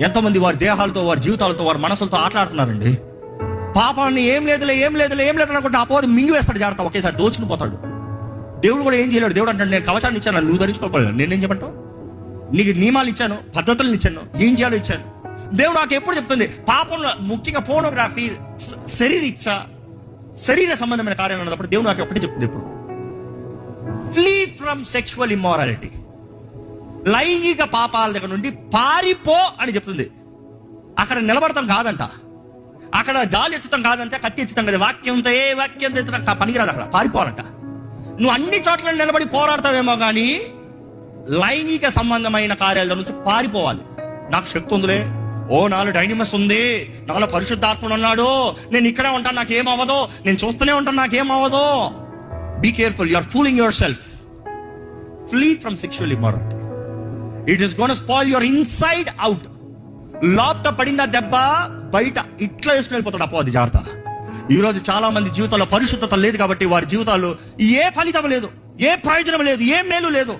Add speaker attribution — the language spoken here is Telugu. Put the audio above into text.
Speaker 1: ఎంతమంది వారి దేహాలతో వారి జీవితాలతో వారి మనసులతో ఆటలాడుతున్నారండి. పాపాన్ని ఏం లేదులే ఏం లేదులే ఏం లేదు అనుకుంటే అపోది మింగివేస్తాడు జాగ్రత్త ఒకేసారి దోచుకుని పోతాడు. దేవుడు కూడా ఏం చేయలేడు. దేవుడు అంటాడు నేను కవచాన్ని ఇచ్చాను నువ్వు ధరించుకోకపోలేదు నేనేం చెప్పంటావు? నీకు నియమాలు ఇచ్చాను పద్ధతులను ఇచ్చాను ఏం చేయాలో ఇచ్చాను. దేవుడు నాకు ఎప్పుడు చెప్తుంది పాపంలో ముఖ్యంగా ఫోటోగ్రఫీ శరీరీచ్ఛ శరీర సంబంధమైన కార్యాలు ఉన్నప్పుడు దేవుడు నాకు ఎప్పుడు చెప్తుంది ఇప్పుడు ఫ్లీ ఫ్రమ్ సెక్షువల్ ఇమ్మారాలిటీ లైంగిక పాపాల దగ్గర నుండి పారిపో అని చెప్తుంది. అక్కడ నిలబడతాం కాదంట. అక్కడ జాలి ఎత్తుతాం కాదంటే కత్తి ఎత్తుతాం కదా. వాక్యం ఏ వాక్యం ఎత్తుతాం పనికిరాదు అక్కడ. పారిపోవాలంట. నువ్వు అన్ని చోట్ల నిలబడి పోరాడతావేమో కానీ లైంగిక సంబంధమైన కార్యాల నుంచి పారిపోవాలి. నాకు శక్తి ఉందిలే. ఓ నాలో డైనమస్ ఉంది. నాలో పరిశుద్ధాత్ముడు ఉన్నాడు. నేను ఇక్కడే ఉంటాను నాకేం అవ్వదో. నేను చూస్తూనే ఉంటాను నాకేం అవ్వదు. Be careful you are fooling yourself flee from sexual immorality it is gonna spoil your inside out లోపట పడిందా దెబ్బ? బయట ఇట్లా వేసుకుని వెళ్ళిపోతాడు అపో జాగ్రత్త. ఈరోజు చాలా మంది జీవితంలో పరిశుద్ధత లేదు కాబట్టి వారి జీవితాలు ఏ ఫలితం లేదు ఏ ప్రయోజనం లేదు ఏ మేలు లేదు.